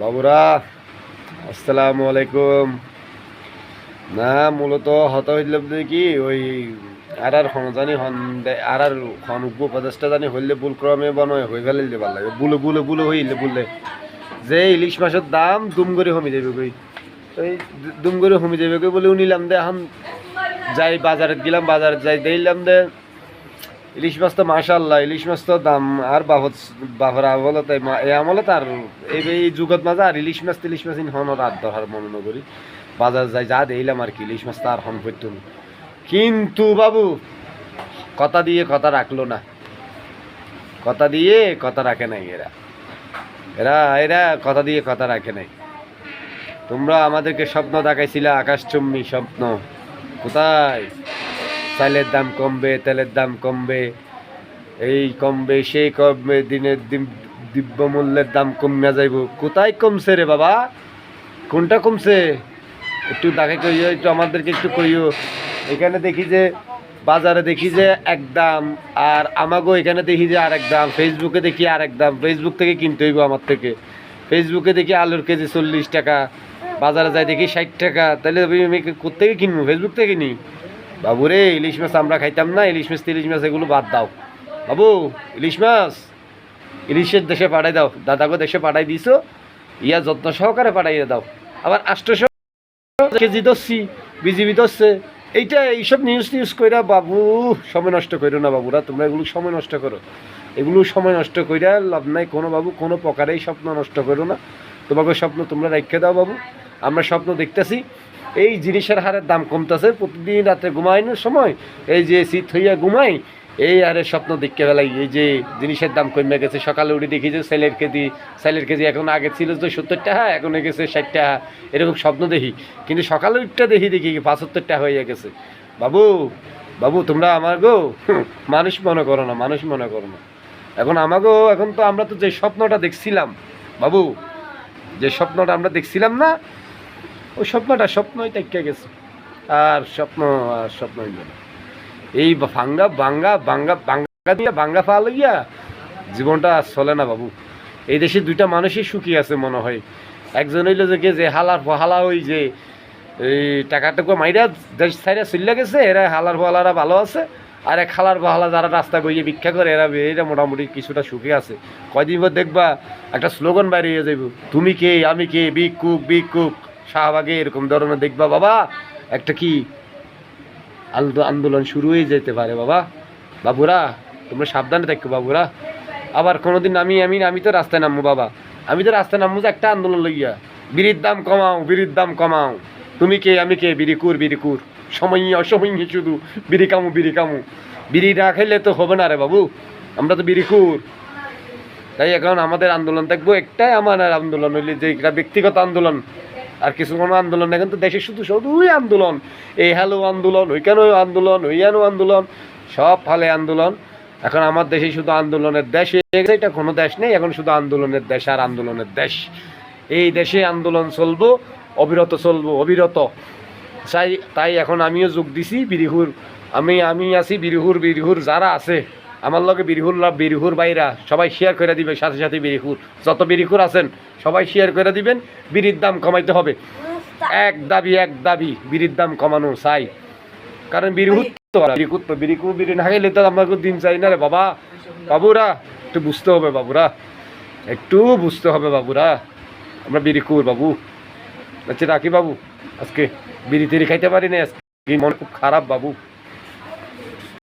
বাবুরা, আসসালামু আলাইকুম। না, মূলত হত হইলাম যে কি, ওই আর আর জানি হন আর আর হন উপদেশটা জানি হইলে ভুল ক্রমে বনয় হয়ে ফেলে ভালো লাগে। বুলে বুলে বুলে হইলে বুলে যে ইলিশ মাছের দাম দুম করে হমি যাবে কই। ওই দুম করে হমি যাবে কই বলে উনিলাম দে এখন যাই বাজারে গেলাম, বাজারে যাই দিলাম দে ইলিশ মাছ তো মাশাল্লাহ ইলিশ মাছ তো দাম আর বাহত, বাহর আমলে তাই এই আমলে তার এই এই যুগত মাঝে আর ইলিশ মাছ ইলিশ মাছ ইন হন রাত ধরার মনে নগরি বাজার যাই যা দিলাম আর কি, ইলিশ মাছ তার হন পড়তো না। কিন্তু বাবু, কথা দিয়ে কথা রাখল না। কথা দিয়ে কথা রাখে নাই এরা। এরা এরা কথা দিয়ে কথা রাখে নাই। তোমরা আমাদেরকে স্বপ্ন দেখাইছিলে, আকাশচুম্বী স্বপ্ন। কোথায়? চালের দাম কমবে, তেলের দাম কমবে। এই কমবে, সেই কমবে, দিনের দিন দিব্য মূল্যের দাম কমে যাইব। কোথায় কমছে রে বাবা? কোনটা কমছে? একটু দেখে কইও, একটু আমাদেরকে একটু কইও। এখানে দেখি যে, বাজারে দেখি যে এক দাম, আর আমাগো এখানে দেখি যে আরেক দাম। ফেসবুকে দেখি আরেক দাম। ফেসবুক থেকে কিনতে হইব আমার থেকে। ফেসবুকে দেখি আলুর কেজি চল্লিশ টাকা, বাজারে যাই দেখি ষাট টাকা। তাহলে আমি আমি কোথেকে কিনবো? ফেসবুক থেকে কিনি? বাবু রে ইলিশ মাছ আমরা খাইতাম না, ইলিশ মাছ ইলিশ মাছ এগুলো বাদ দাও। বাবু, ইলিশ মাছ ইলিশের দেশে পাঠাই দাও দাদাকে দেশে পাঠাই দিছো, ইয়া যত্ন সহকারে পাঠাইয়ে দাও। আবার আষ্টশো কেজি ধরছি বিজিবি ধরছে এইটা এইসব নিউজ নিউজ কইরা বাবু, সময় নষ্ট করো না বাবুরা, তোমরা এগুলো সময় নষ্ট করো। এগুলো সময় নষ্ট কইরা লাভ নাই, কোনো বাবু কোনো প্রকারেই স্বপ্ন নষ্ট করো না। তোমাকে স্বপ্ন তোমরা রেখে দাও বাবু। আমরা স্বপ্ন দেখতেছি, এই জিনিসের হারের দাম কমতেছে, প্রতিদিন রাতে ঘুমাইনোর সময় এই যে শীত হইয়া ঘুমাই, এই আরে স্বপ্ন দেখতে বেলাই, এই যে জিনিসের দাম কমে গেছে। সকালে উঠে দেখি যে সেলের কেজি সেলের কেজি এখন আগে ছিল তো সত্তর টাকা, এখন হয়ে গেছে ষাট টাকা, এরকম স্বপ্ন দেখি। কিন্তু সকালে উঠটা দেখি দেখি পাঁচাত্তর টাকা হয়ে গেছে। বাবু বাবু, তোমরা আমার গো মানুষ মনে করো না, মানুষ মনে করো না। এখন আমাগো, এখন তো আমরা তো যে স্বপ্নটা দেখছিলাম, বাবু, যে স্বপ্নটা আমরা দেখছিলাম না ওই স্বপ্নটা স্বপ্নই তেকে গেছে। আর স্বপ্ন আর স্বপ্ন এই ভাঙ্গা বাঙ্গা বাঙ্গা বাঙ্গা দিয়ে বাঙ্গা পা লইয়া জীবনটা চলে না বাবু। এই দেশে দুইটা মানুষই সুখী আছে মনে হয়। একজন হইল যে যে হালার হালা ওই যে এই টাকাটুকু মাইরা দেশ সাইডে চলে গেছে, এরা হালার ফালারা ভালো আছে, আর এক হালার ফালা যারা রাস্তা গিয়ে ভিক্ষা করে, এরা এরা মোটামুটি কিছুটা সুখী আছে। কয়দিন পর দেখবা একটা স্লোগান বাইরে হয়ে যাইব, তুমি কে, আমি কে বিগ কুক বিগ কুক শাহবাগে এরকম ধরনের দেখবা বাবা, একটা কি আন্দোলন শুরু হয়ে যেতে পারে বাবা। বাবুরা, তোমরা সাবধানে থাকো বাবুরা। আবার কোনোদিন আমি আমি আমি তো রাস্তায় নামবো বাবা। আমি তো রাস্তায় নামবো যে একটা আন্দোলন লইয়া। বিড়ির দাম কমাও, বিড়ির দাম কমাও। তুমি কে? আমি কে? বিড়িকুর বিড়িকুর সময় অসময় শুধু বিড়ি কামু বিড়ি কামু। বিড়ি না খেলে তো হবে না রে বাবু। আমরা তো বিড়িকুর তাই এখন আমাদের আন্দোলন থাকব, একটাই আমার আন্দোলন হইলে যে ব্যক্তিগত আন্দোলন আর কিছু কোনো আন্দোলন না কিন্তু দেশে শুধু শুধুই আন্দোলন। এই হ্যালো আন্দোলন ওইখানেও আন্দোলন ওইখানেও আন্দোলন, সব ফালে আন্দোলন। এখন আমার দেশে শুধু আন্দোলনের দেশ এটা কোনো দেশ নেই। এখন শুধু আন্দোলনের দেশ আর আন্দোলনের দেশ। এই দেশে আন্দোলন চলবো, অবিরত চলবো, অবিরত। তাই তাই এখন আমিও যোগ দিছি বিরিহুর আমি আমি আছি বিরিহুর বিরিহুর যারা আছে। আমার লগে বিরিহুর লাভ, বিরিহুর বাইরা, সবাই শেয়ার করে দিবে, সাথে সাথে বিরিহুর। যত বিরিহুর আছেন, সবাই শেয়ার করে দিবেন, বিড়ির দাম কমাইতে হবে। এক দাবি এক দাবি, বিড়ির দাম কমানো চাই। কারণ বিরিহুর তো বিরিকুর তো বিরিকুর বিড়ি না খাইলে তো আমাকে দিন চাই না রে বাবা। বাবুরা, একটু বুঝতে হবে বাবুরা। একটু বুঝতে হবে বাবুরা। আমরা বিরিকুর বাবু। আচ্ছা রাখি বাবু। আজকে বিড়ি তিরি খাইতে পারি না আজকে মন খুব খারাপ, বাবু।